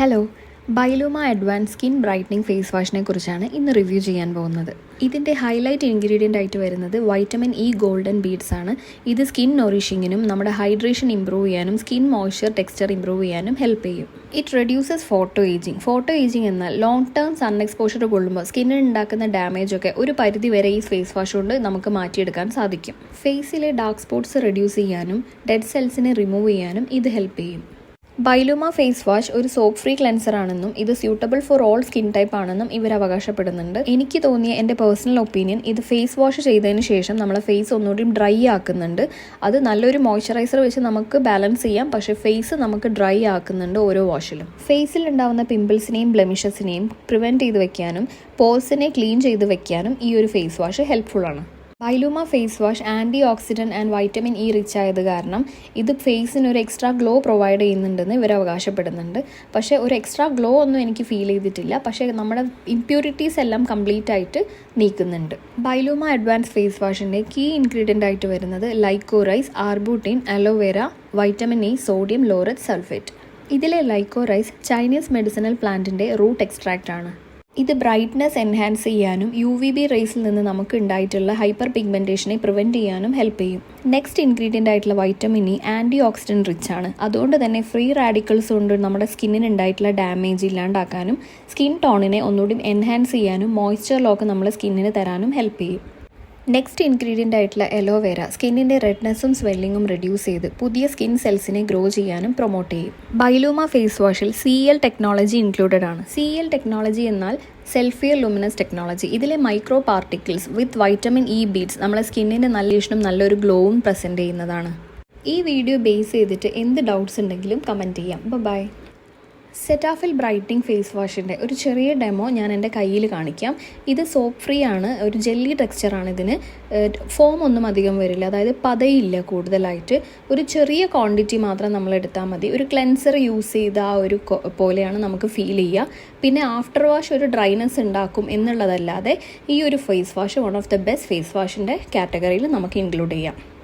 Hello ബൈലൂമ advance skin brightening face വാഷിനെ കുറിച്ചാണ് ഇന്ന് റിവ്യൂ ചെയ്യാൻ പോകുന്നത്. ഇതിന്റെ ഹൈലൈറ്റ് ഇൻഗ്രീഡിയന്റ് ആയിട്ട് വരുന്നത് വൈറ്റമിൻ ഇ ഗോൾഡൻ ബീഡ്സ് ആണ്. ഇത് സ്കിൻ നൊറിഷിങ്ങിനും നമ്മുടെ ഹൈഡ്രേഷൻ ഇംപ്രൂവ് ചെയ്യാനും സ്കിൻ മോയ്സ്ചർ ടെക്സ്ചർ ഇംപ്രൂവ് ചെയ്യാനും ഹെൽപ്പ് ചെയ്യും. It reduces photo ageing photo ageing എന്നാൽ ലോങ് ടേം സൺ എക്സ്പോഷർ കൊള്ളുമ്പോൾ സ്കിന്നിന് ഉണ്ടാക്കുന്ന ഡാമേജ് ഒക്കെ ഒരു പരിധി വരെ ഈ ഫേസ് വാഷ് കൊണ്ട് നമുക്ക് മാറ്റിയെടുക്കാൻ സാധിക്കും. ഫേസിലെ ഡാർക്ക് സ്പോട്ട്സ് റെഡ്യൂസ് ചെയ്യാനും ഡെഡ് സെൽസിനെ റിമൂവ് ചെയ്യാനും ഇത് ഹെൽപ്പ് ചെയ്യും. ബൈലുമ ഫേസ് വാഷ് ഒരു സോപ്പ് ഫ്രീ ക്ലെൻസർ ആണെന്നും ഇത് suitable for all skin type ആണെന്നും ഇവർ അവകാശപ്പെടുന്നുണ്ട്. എനിക്ക് തോന്നിയ എന്റെ പേഴ്സണൽ ഒപ്പീനിയൻ ഇത് ഫേസ് വാഷ് ചെയ്തതിന് ശേഷം നമ്മളെ ഫേസ് ഒന്നുകൂടി ഡ്രൈ ആക്കുന്നുണ്ട്. അത് നല്ലൊരു മോയ്സ്ചറൈസർ വെച്ച് നമുക്ക് ബാലൻസ് ചെയ്യാം. പക്ഷേ ഫേസ് നമുക്ക് ഡ്രൈ ആക്കുന്നുണ്ട് ഓരോ വാഷിലും. ഫേസിൽ ഉണ്ടാവുന്ന പിമ്പിൾസിനെയും ബ്ലെമിഷസിനെയും പ്രിവെന്റ് ചെയ്ത് വെക്കാനും പോൾസിനെ ക്ലീൻ ചെയ്ത് വെക്കാനും ഈ ഒരു ഫേസ് വാഷ് ഹെൽപ്ഫുൾ ആണ്. ബൈലൂമ face wash antioxidant and vitamin E rich ആയത് കാരണം ഇത് ഫേസിന് ഒരു എക്സ്ട്രാ ഗ്ലോ പ്രൊവൈഡ് ചെയ്യുന്നുണ്ടെന്ന് ഇവർ അവകാശപ്പെടുന്നുണ്ട്. പക്ഷേ ഒരു എക്സ്ട്രാ ഗ്ലോ ഒന്നും എനിക്ക് ഫീൽ ചെയ്തിട്ടില്ല. പക്ഷേ നമ്മുടെ ഇമ്പ്യൂരിറ്റീസ് എല്ലാം കംപ്ലീറ്റ് ആയിട്ട് നീക്കുന്നുണ്ട്. ബൈലൂമ അഡ്വാൻസ് ഫേസ് വാഷിന്റെ കീ ഇൻഗ്രീഡിയന്റ് ആയിട്ട് വരുന്നത് liquorice arbutin aloe vera vitamin E sodium laureth sulphate ഇതിലെ ലൈക്കോറൈസ് ചൈനീസ് മെഡിസിനൽ പ്ലാന്റിന്റെ റൂട്ട് എക്സ്ട്രാക്റ്റ് ആണ്. ഇത് ബ്രൈറ്റ്നെസ് എൻഹാൻസ് ചെയ്യാനും യു വി ബി റേസിൽ നിന്ന് നമുക്ക് ഉണ്ടായിട്ടുള്ള ഹൈപ്പർ പിഗ്മെന്റേഷനെ പ്രിവെന്റ് ചെയ്യാനും ഹെൽപ്പ് ചെയ്യും. നെക്സ്റ്റ് ഇൻഗ്രീഡിയന്റ് ആയിട്ടുള്ള vitamin E antioxidant rich ആണ്. അതുകൊണ്ട് തന്നെ ഫ്രീ റാഡിക്കൽസ് കൊണ്ട് നമ്മുടെ സ്കിന്നിന് ഉണ്ടായിട്ടുള്ള ഡാമേജ് ഇല്ലാണ്ടാക്കാനും സ്കിൻ ടോണിനെ ഒന്നുകൂടി എൻഹാൻസ് ചെയ്യാനും മോയ്സ്ചർ ലോക്ക് നമ്മുടെ സ്കിന്നിന് തരാനും ഹെൽപ്പ് ചെയ്യും. നെക്സ്റ്റ് ഇൻഗ്രീഡിയന്റ് ആയിട്ടുള്ള എലോവേര സ്കിന്നിന്റെ റെഡ്നെസ്സും സ്വെല്ലിങ്ങും റെഡ്യൂസ് ചെയ്ത് പുതിയ സ്കിൻ സെൽസിനെ ഗ്രോ ചെയ്യാനും പ്രൊമോട്ട് ചെയ്യും. ബൈലൂമ ഫേസ് വാഷിൽ സി എൽ ടെക്നോളജി ഇൻക്ലൂഡഡ് ആണ്. സി എൽ ടെക്നോളജി എന്നാൽ സെൽഫിയർ ലുമിനസ് ടെക്നോളജി ഇതിലെ micro particles with vitamin E beads നമ്മളെ സ്കിന്നിന് നല്ല ഇഷ്ടം നല്ലൊരു ഗ്ലോവും പ്രസന്റ് ചെയ്യുന്നതാണ്. ഈ വീഡിയോ ബേസ് ചെയ്തിട്ട് എന്ത് ഡൗട്ട്സ് ഉണ്ടെങ്കിലും കമന്റ് ചെയ്യാം. ബൈ സെറ്റാഫിൽ ബ്രൈറ്റിംഗ് ഫേസ് വാഷിന്റെ ഒരു ചെറിയ ഡെമോ ഞാൻ എന്റെ കയ്യിൽ കാണിക്കാം. ഇത് സോപ്പ് ഫ്രീ ആണ്. ഒരു ജെല്ലി ടെക്സ്ചറാണ് ഇതിന്. ഫോം ഒന്നും അധികം വരില്ല. അതായത് പതയില്ല കൂടുതലായിട്ട്. ഒരു ചെറിയ ക്വാണ്ടിറ്റി മാത്രം നമ്മൾ എടുത്താൽ മതി. ഒരു ക്ലെൻസർ യൂസ് ചെയ്ത ആ ഒരു പോലെയാണ് നമുക്ക് ഫീൽ ചെയ്യുക പിന്നെ ആഫ്റ്റർ വാഷ് ഒരു ഡ്രൈനെസ് ഉണ്ടാക്കും എന്നുള്ളതല്ലാതെ ഈ ഒരു face wash one of the best face വാഷിന്റെ കാറ്റഗറിയിൽ നമുക്ക് ഇൻക്ലൂഡ് ചെയ്യാം.